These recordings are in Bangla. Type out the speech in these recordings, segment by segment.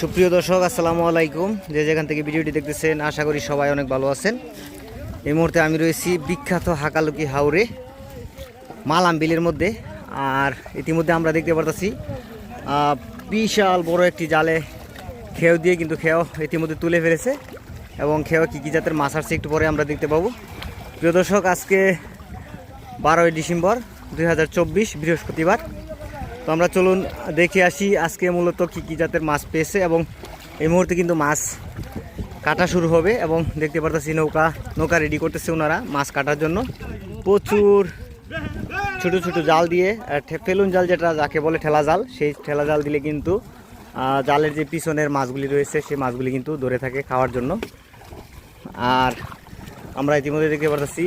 সুপ্রিয় দর্শক, আসসালামু আলাইকুম। যে যেখান থেকে ভিডিওটি দেখতেছেন, আশা করি সবাই অনেক ভালো আছেন। এই মুহূর্তে আমি রয়েছি বিখ্যাত হাকালুকি হাওরে মালাম বিলের মধ্যে। আর ইতিমধ্যে আমরা দেখতে পারতেছি বিশাল বড় একটি জালে খেও দিয়ে কিন্তু খেও ইতিমধ্যে তুলে ফেলেছে। এবং খেও কী কী জাতের মাছ আসছে একটু পরে আমরা দেখতে পাবো। প্রিয় দর্শক, আজকে বারোই ডিসেম্বর দু হাজার চব্বিশ বৃহস্পতিবার। তো আমরা চলুন দেখে আসি আজকে মূলত কী কী জাতের মাছ পেয়েছে এবং এই মুহূর্তে কিন্তু মাছ কাটা শুরু হবে এবং দেখতে পারতেছি নৌকা নৌকা রেডি করতেছে ওনারা মাছ কাটার জন্য। প্রচুর ছোট ছোট জাল দিয়ে ফেলুন জাল যেটা যাকে বলে ঠেলা জাল, সেই ঠেলা জাল দিলে কিন্তু জালের যে পিছনের মাছগুলি রয়েছে, সেই মাছগুলি কিন্তু ধরে থাকে খাওয়ার জন্য। আর আমরা ইতিমধ্যে দেখতে পারতেছি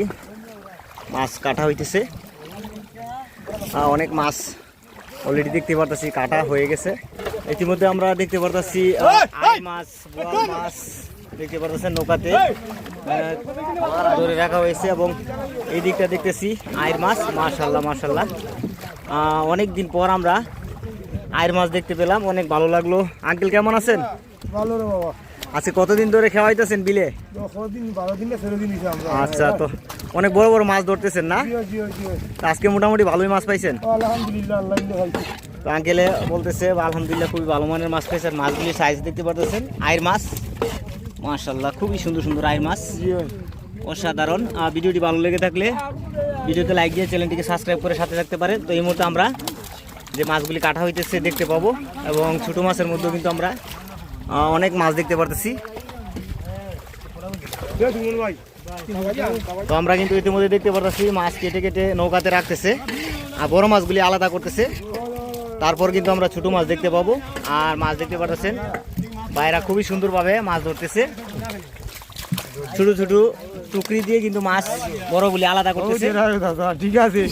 মাছ কাটা হইতেছে। অনেক মাছ অলরেডি দেখতে পারতেছি কাটা হয়ে গেছে। ইতিমধ্যে আমরা দেখতে পারতেছি মাছ বোয়াল মাছ দেখতে পারতেছেন নৌকাতে। ধরে রাখা হয়েছে এবং এই দিকটা দেখতেছি আয়ের মাছ মাশাল্লাহ মাশাল্লাহ। অনেক দিন পর আমরা আয়ের মাছ দেখতে পেলাম অনেক ভালো লাগল। আঙ্কেল কেমন আছেন? ভালো রে বাবা। আজকে কতদিন ধরে খাওয়াইতেছেন বিলে? আচ্ছা তো অনেক বড় বড় মাছ ধরতেছেন না? আজকে মোটামুটি ভালোই মাছ পাইছেন? তো আঙ্কেলে বলতেছে আলহামদুলিল্লাহ খুবই ভালো মানের মাছ পেয়েছেন মাছগুলি সাইজ দেখতে পারতেছেন। আয়ের মাছ মাশাল্লাহ খুবই সুন্দর সুন্দর আয়ের মাছ। অসাধারণ। ভিডিওটি ভালো লেগে থাকলে ভিডিওতে লাইক দিয়ে চ্যানেলটিকে সাবস্ক্রাইব করে সাথে থাকতে পারে তো এই মুহূর্তে আমরা যে মাছগুলি কাটা হইতেছে দেখতে পাবো এবং ছোটো মাছের মধ্যেও কিন্তু আমরা অনেক মাছ দেখতে পারতেছি। তো আমরা কিন্তু ইতিমধ্যে দেখতে পারতেছি মাছ কেটে কেটে নৌকাতে রাখতেছে আর বড় মাছগুলি আলাদা করতেছে। তারপর কিন্তু আমরা ছোট মাছ দেখতে পাবো। আর মাছ দেখতে পারতেছেন বাইরা খুবই সুন্দরভাবে মাছ ধরতেছে। ছোট ছোট টুকরি দিয়ে কিন্তু মাছ বড়গুলি আলাদা করতেছে। ঠিক আছে।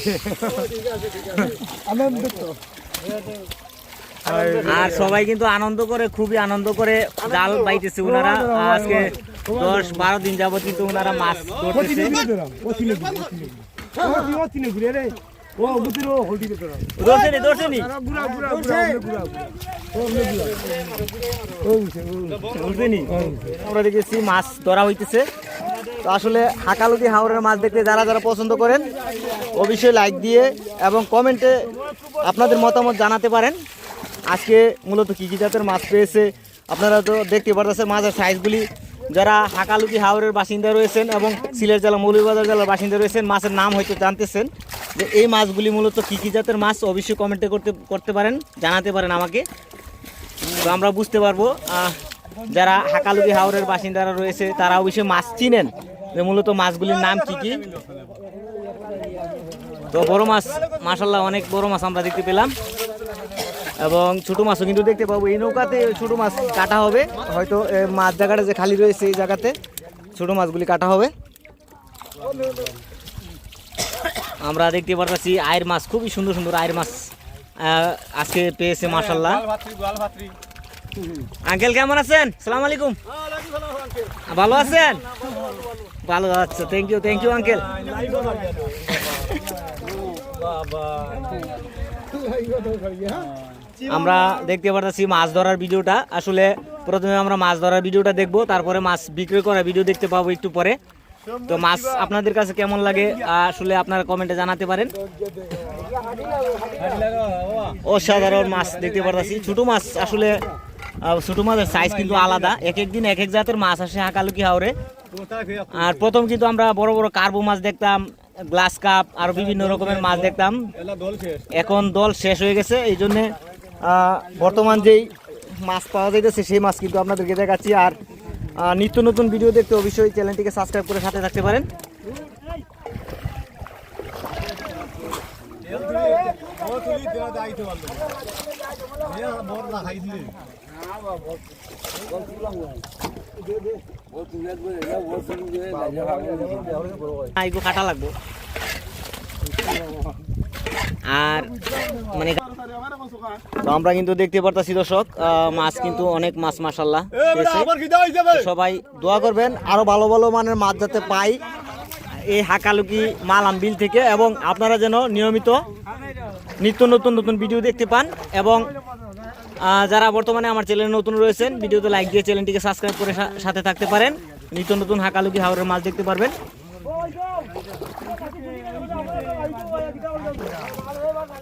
আনন্দ তো আর সবাই কিন্তু আনন্দ করে, খুবই আনন্দ করে জাল বাইতেছে ওনারা আজকে দশ বারো দিন যাবত কিন্তু ওনারা মাছ আমরা দেখেছি মাছ ধরা হইতেছে। তো আসলে হাকালুদি হাওড়ের মাছ দেখতে যারা যারা পছন্দ করেন, অবশ্যই লাইক দিয়ে এবং কমেন্টে আপনাদের মতামত জানাতে পারেন। আজকে মূলত কী কী জাতের মাছ পেয়েছে আপনারা তো দেখতে পারতেছেন মাছের সাইজগুলি। যারা হাকালুকি হাওড়ের বাসিন্দা রয়েছেন এবং সিলেট জেলা মৌলভীবাজার জেলার বাসিন্দা রয়েছেন, মাছের নাম হয়তো জানতেছেন। যে এই মাছগুলি মূলত কী কী জাতের মাছ অবশ্যই কমেন্টে করতে করতে পারেন, জানাতে পারেন আমাকে। তো আমরা বুঝতে পারব যারা হাকালুকি হাওরের বাসিন্দারা রয়েছে, তারা অবশ্যই মাছ চিনেন। যে মূলত মাছগুলির নাম কি কি? তো বড় মাছ মাসাল্লাহ অনেক বড় মাছ আমরা দেখতে পেলাম। এবং ছোট মাছও কিন্তু দেখতে পাবো। এই নৌকাতে ছোট মাছ কাটা হবে। হয়তো মাছ জায়গাটা যে খালি রয়েছে এই জায়গাতে, ছোট মাছগুলি কাটা হবে। আমরা দেখতে পারতেছি আয়ের মাছ, খুবই সুন্দর সুন্দর আয়ের মাছ আজকে পেয়েছে মাসাল্লাহ আঙ্কেল, কেমন আছেন? সালাম আলাইকুম। ভালো আছেন? ভালো আচ্ছা thank you thank you uncle আমরা দেখতে পারতেছি মাছ ধরার ভিডিওটা। আসলে প্রথমে আমরা মাছ ধরার ভিডিওটা দেখব, তারপরে মাছ বিক্রি করার ভিডিও দেখতে পাবো একটু পরে। তো মাছ আপনাদের কাছে কেমন লাগে, আসলে আপনারা কমেন্টে জানাতে পারেন। অসাধারণ মাছ দেখতে পারতেছি। ছোটো মাছ আসলে ছোটো মাছের সাইজ কিন্তু আলাদা। এক এক দিন এক এক জাতের মাছ আসে হাকালুকি হাওড়ে আর প্রথম কিন্তু আমরা বড় বড় কার্বো মাছ দেখতাম, গ্লাস কাপ, আর বিভিন্ন রকমের মাছ দেখতাম। এখন দল শেষ হয়ে গেছে, এই জন্যে বর্তমান যেই মাছ পাওয়া যাইতেছে, সেই মাছ কিন্তু আপনাদেরকে দেখাচ্ছি। আর নিত্য নতুন ভিডিও দেখতে অবশ্যই চ্যানেলটিকে সাবস্ক্রাইব করে সাথে থাকতে পারেন। আর মানে তো আমরা কিন্তু দেখতে পারতাছি দর্শক মাছ কিন্তু অনেক মাছ মাসাল্লাহ সবাই দোয়া করবেন আরও ভালো ভালো মানের মাছ যাতে পাই এই হাকালুকি মালাম বিল থেকে এবং আপনারা যেন নিয়মিত নিত্য নতুন নতুন ভিডিও দেখতে পান এবং যারা বর্তমানে আমার চ্যানেলে নতুন রয়েছেন ভিডিওতে লাইক দিয়ে চ্যানেলটিকে সাবস্ক্রাইব করে সাথে থাকতে পারেন নিত্য নতুন হাকালুকি হাওরের মাছ দেখতে পারবেন।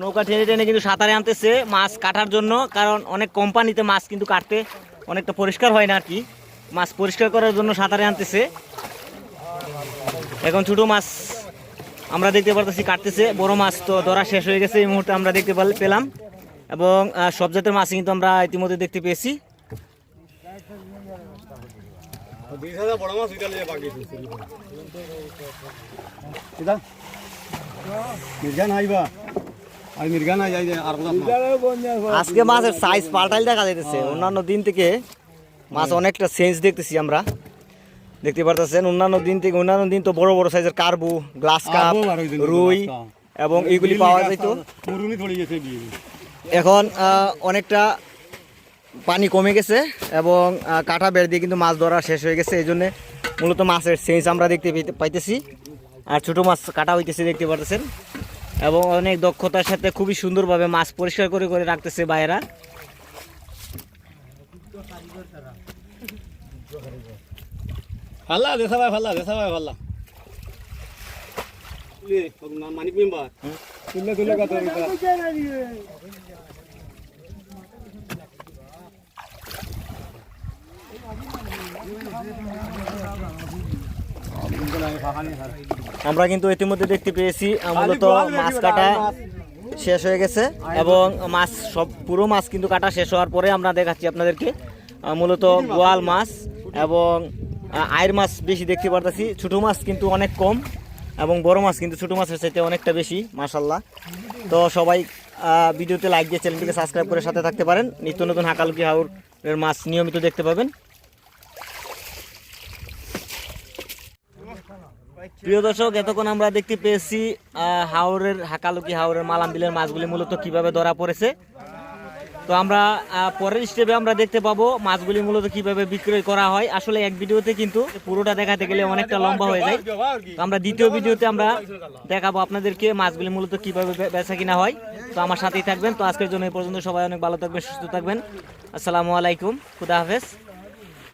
নৌকা টেনে টেনে কিন্তু সাঁতারে আনতেছে মাছ কাটার জন্য, কারণ অনেক কোম্পানিতে মাছ কিন্তু কাটতে অনেকটা পরিষ্কার হয় না আর কি। মাছ পরিষ্কার করার জন্য সাঁতারে আনতেছে। এখন ছোটো মাছ আমরা দেখতে পারতেছি কাটতেছে, বড় মাছ তো ধরা শেষ হয়ে গেছে এই মুহূর্তে আমরা দেখতে পেলাম। এবং সব জাতের মাছ কিন্তু আমরা ইতিমধ্যে দেখতে পেয়েছি। আজকে মাছের সাইজ পাল্টাই দেখা যাইতেছে। অন্যান্য দিন থেকে মাছ অনেকটা চেঞ্জ দেখতেছি আমরা। দেখতে পারতেছেন অন্যান্য দিন থেকে অন্যান্য দিন তো বড় বড় সাইজের কার্বু গ্লাস কাপ রুই এবং এইগুলি পাওয়া যাইতো। এখন আহ, অনেকটা পানি কমে গেছে এবং কাটা বেড় দিয়ে কিন্তু মাছ ধরা শেষ হয়ে গেছে। এই জন্যে মূলত মাছের চেঞ্জ আমরা দেখতে পাইতেছি। আর ছোটো মাছ কাটা হইতেছে দেখতে পারতেছেন। এবং অনেক দক্ষতার সাথে খুবই সুন্দরভাবে মাছ পরিষ্কার করে করে রাখতেছে বাইরা ফাল্লা দেশা ভাই ফাল্লা দেশা ভাই ফাল্লা। মানিক মেম্বার আমরা কিন্তু ইতিমধ্যে দেখতে পেয়েছি মূলত মাছ কাটা শেষ হয়ে গেছে এবং মাছ সব পুরো মাছ কিন্তু কাটা শেষ হওয়ার পরে আমরা দেখাচ্ছি আপনাদেরকে মূলত গোয়াল মাছ এবং আয়ের মাছ বেশি দেখতে পারতেছি। ছোটো মাছ কিন্তু অনেক কম এবং বড় মাছ কিন্তু ছোটো মাছের চাইতে অনেকটা বেশি মাশাল্লাহ তো সবাই ভিডিওতে লাইক দিয়ে চ্যানেলটিকে সাবস্ক্রাইব করে সাথে থাকতে পারেন। নিত্য নতুন হাকালুকি হাউরের মাছ নিয়মিত দেখতে পাবেন। প্রিয় দর্শক, এতক্ষণ আমরা দেখতে পেয়েছি হাওরের হাকালুকি, হাওরের মালাম বিলের মাছগুলি মূলত কীভাবে ধরা পড়েছে। তো আমরা পরের স্টেপে আমরা দেখতে পাবো মাছগুলি মূলত কীভাবে বিক্রয় করা হয়। আসলে এক ভিডিওতে কিন্তু পুরোটা দেখাতে গেলে অনেকটা লম্বা হয়ে যায়। তো আমরা দ্বিতীয় ভিডিওতে আমরা দেখাবো আপনাদেরকে মাছগুলি মূলত কীভাবে বেচা কিনা হয়। তো আমার সাথেই থাকবেন। তো আজকের জন্য এই পর্যন্ত সবাই অনেক ভালো থাকবেন, সুস্থ থাকবেন। আসসালামু আলাইকুম। খুদা হাফেজ।